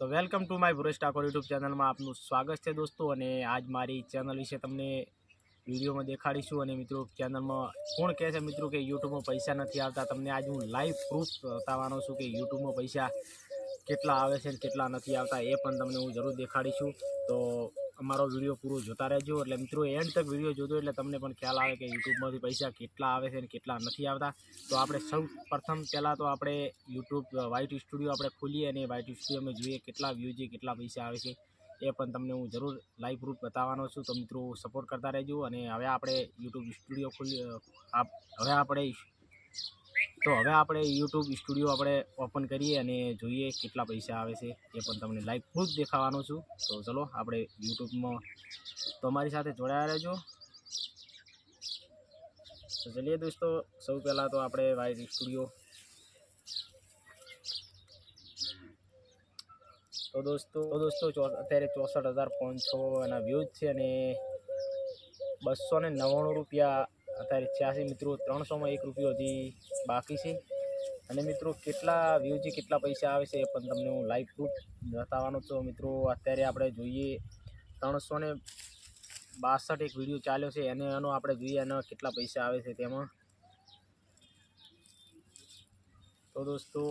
તો welcome to my Bhuresh Thakor YouTube ચેનલમાં આપનું સ્વાગત છે દોસ્તો, અને આજ મારી ચેનલ વિશે તમને વિડીયોમાં દેખાડીશું. અને મિત્રો, ચેનલમાં કોણ કહે છે મિત્રો કે યુટ્યુબમાં પૈસા નથી આવતા? તમને આજ હું લાઈવ પ્રૂફ બતાવવાનો છું કે યુટ્યુબમાં પૈસા કેટલા આવે છે કેટલા નથી આવતા, એ પણ તમને હું જરૂર દેખાડીશું. તો અમારો વીડિયો પૂરો જોતા રહેજો. એટલે મિત્રો એન્ડ તક વીડિયો જોજો, એટલે તમને પણ ખ્યાલ આવે કે યુટ્યુબમાંથી પૈસા કેટલા આવે છે અને કેટલા નથી આવતા. તો આપણે સૌ પ્રથમ પહેલાં તો આપણે યુટ્યુબ વાઇટ સ્ટુડિયો આપણે ખોલીએ અને વાઇટ સ્ટુડિયોમાં જોઈએ કેટલા વ્યૂ છે, કેટલા પૈસા આવે છે. એ પણ તમને હું જરૂર લાઈવ પ્રૂફ બતાવવાનો છું. તો મિત્રો સપોર્ટ કરતા રહેજો. અને હવે આપણે યુટ્યુબ સ્ટુડિયો ખોલી હવે આપણે તો હવે આપણે યુટ્યુબ સ્ટુડિયો આપણે ઓપન કરીએ અને જોઈએ કેટલા પૈસા આવે છે, એ પણ તમને લાઈવ ખુદ દેખાવાનો છું. તો ચલો, આપણે યુટ્યુબમાં તો અમારી સાથે જોડાયા રહેજો. તો ચલીએ દોસ્તો, સૌ પહેલાં તો આપણે વાઇટ સ્ટુડિયો તો દોસ્તો દોસ્તો અત્યારે ચોસઠ હજાર પાંચસો એના વ્યૂઝ છે અને બસો ને નવ્વાણું રૂપિયા અત્યારે છ્યાસી મિત્રો, ત્રણસોમાં એક રૂપિયો હજી બાકી છે. અને મિત્રો, કેટલા વ્યૂજી કેટલા પૈસા આવે છે પણ તમને હું લાઈવ પ્રૂફ બતાવવાનો છું. મિત્રો, અત્યારે આપણે જોઈએ ત્રણસો ને બાસઠ એક વીડિયો ચાલ્યો છે. એને એનો આપણે જોઈએ એના કેટલા પૈસા આવે છે તેમાં. તો દોસ્તો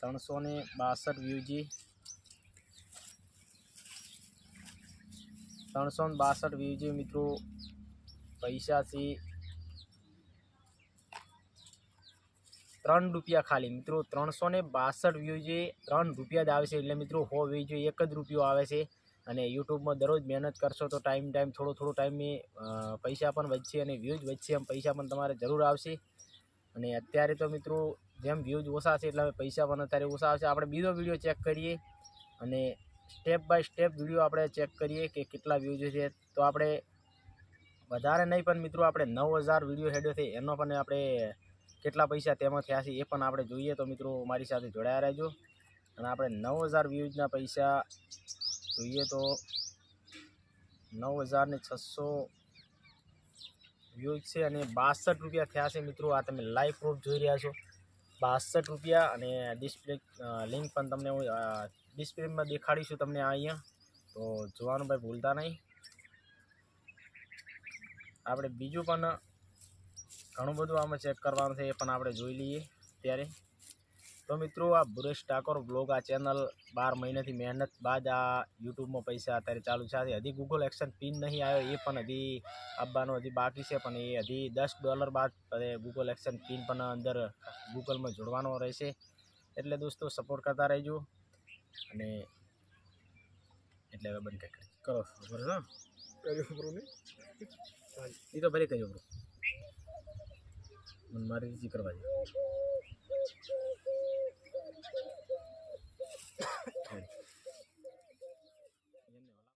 ત્રણસો ને બાસઠ વ્યૂ ત્રણસો બાસઠ વ્યૂ મિત્રો. પૈસા છે ત્રણ રૂપિયા ખાલી મિત્રો. ત્રણસો ને બાસઠ વ્યૂ જે ત્રણ રૂપિયા જ આવે છે એટલે મિત્રો હો વ્યૂ એક જ રૂપિયો આવે છે. અને યુટ્યુબમાં દરરોજ મહેનત કરશો તો ટાઈમ ટાઈમ થોડો થોડો ટાઈમે પૈસા પણ વધશે અને વ્યૂઝ વધશે એમ પૈસા પણ તમારે જરૂર આવશે. અને અત્યારે તો મિત્રો જેમ વ્યૂઝ ઓછા છે એટલે પૈસા પણ અત્યારે ઓછા આવશે. આપણે બીજો વીડિયો ચેક કરીએ. અને સ્ટેપ બાય સ્ટેપ વીડિયો આપણે ચેક કરીએ કે કેટલા વ્યૂઝ છે. તો આપણે વધારે નહીં પણ મિત્રો આપણે નવ હજાર વીડિયો હેડ્યો છે. એનો પણ આપણે કેટલા પૈસા તેમાં થયા છે એ પણ આપણે જોઈએ. તો મિત્રો મારી સાથે જોડાયા રહેજો. અને આપણે નવ હજાર વ્યૂઝના પૈસા જોઈએ તો નવ હજાર ને છસો વ્યૂઝ છે અને બાસઠ રૂપિયા થયા છે મિત્રો. આ તમે લાઈવ પ્રૂફ જોઈ રહ્યા છો. બાસઠ રૂપિયા અને ડિસ્પ્લે લિંક પણ તમને હું ડિસ્પ્લેમાં દેખાડીશું તમને અહીંયા. તો જોવાનું ભાઈ ભૂલતા નહીં. આપણે બીજું પણ ઘણું બધું આમાં ચેક કરવાનું છે એ પણ આપણે જોઈ લઈએ ત્યારે. તો મિત્રો આ ભુરેશ ઠાકોર બ્લોગ આ ચેનલ બાર મહિનાથી મહેનત બાદ આ યુટ્યુબમાં પૈસા અત્યારે ચાલુ છે. હજી ગૂગલ એક્શન પિન નહીં આવ્યો એ પણ હજી આપવાનો હજી બાકી છે પણ એ હજી દસ ડોલર બાદ ગૂગલ એક્શન પિન પણ અંદર ગૂગલમાં જોડવાનો રહેશે. એટલે દોસ્તો સપોર્ટ કરતા રહેજો. અને એટલે હવે બંધ કરો ને એ તો ભલે કર્યો મને મારી રીતે કરવા